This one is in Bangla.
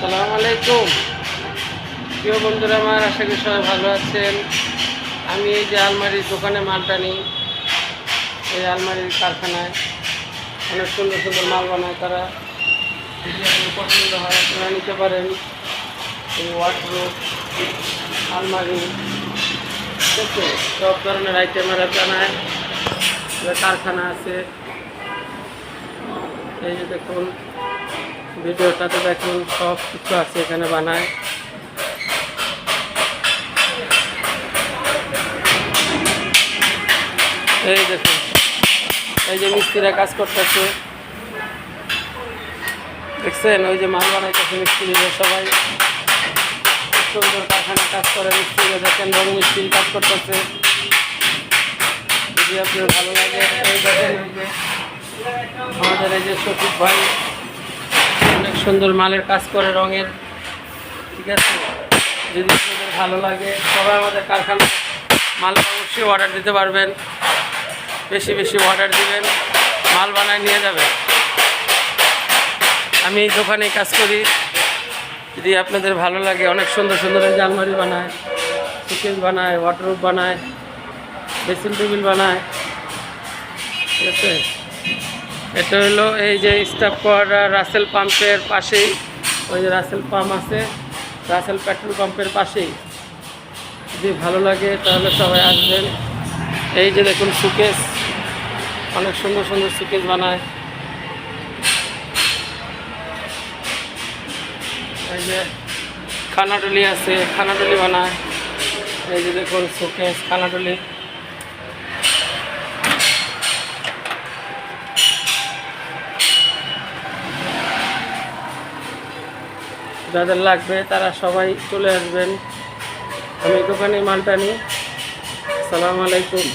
সালাম আলাইকুম। প্রিয় বন্ধুরা, আমার আশা করি সবাই ভালো আছেন। আমি এই যে আলমারির দোকানে মালটা নিই এই আলমারির কারখানায়। অনেক সুন্দর সুন্দর মাল বানায় তারা। পছন্দ হয়, আপনারা নিতে পারেন। এই ওয়ার্ডরোব আলমারি। সব ধরনের আইটেমের বানায়। এবার কারখানা আছে। এই যে দেখুন ভিডিওটাতে দেখুন, সব কিছু আছে এখানে বানায়। এই দেখুন, এই যে মিস্ত্রিরা কাজ করতেছে। দেখছেন? ওই যে মাল বানাইতেছে মিস্ত্রিরা সবাই। সুন্দর কারখানা কাজ করে মিস্ত্রিরা, দেখেন রং মিস্ত্রি কাজ করতেছে। যদি আপনার ভালো লাগে আমাদের এই যে শফিক ভাই সুন্দর মালের কাজ করে রঙের। ঠিক আছে? যদি আপনাদের ভালো লাগে, সবাই আমাদের কারখানা মাল অবশ্যই অর্ডার দিতে পারবেন। বেশি বেশি অর্ডার দিবেন, মাল বানায় নিয়ে যাবেন। আমি এই দোকানে কাজ করি। যদি আপনাদের ভালো লাগে, অনেক সুন্দর সুন্দর আলমারি বানায় সুকেস বানায় ওয়াটারপ্রুফ বানায় ড্রেসিং টেবিল বানায়। ঠিক আছে? এটা হলো এই যে স্টাফ কোয়ার্টার রাসেল পাম্পের পাশেই। ওই যে রাসেল পাম্প আছে, রাসেল পেট্রোল পাম্পের পাশেই। যদি ভালো লাগে তাহলে সবাই আসবেন। এই যে দেখুন সুকেস অনেক সুন্দর সুন্দর সুকেস বানায়। এই যে খানাডলি আছে, খানাডলি বানায়। এই যে দেখুন সুকেস খানাডলি। যাদের লাগবে তারা সবাই চলে আসবেন। আমি দোকানে মালটা নিই। আসসালামু আলাইকুম।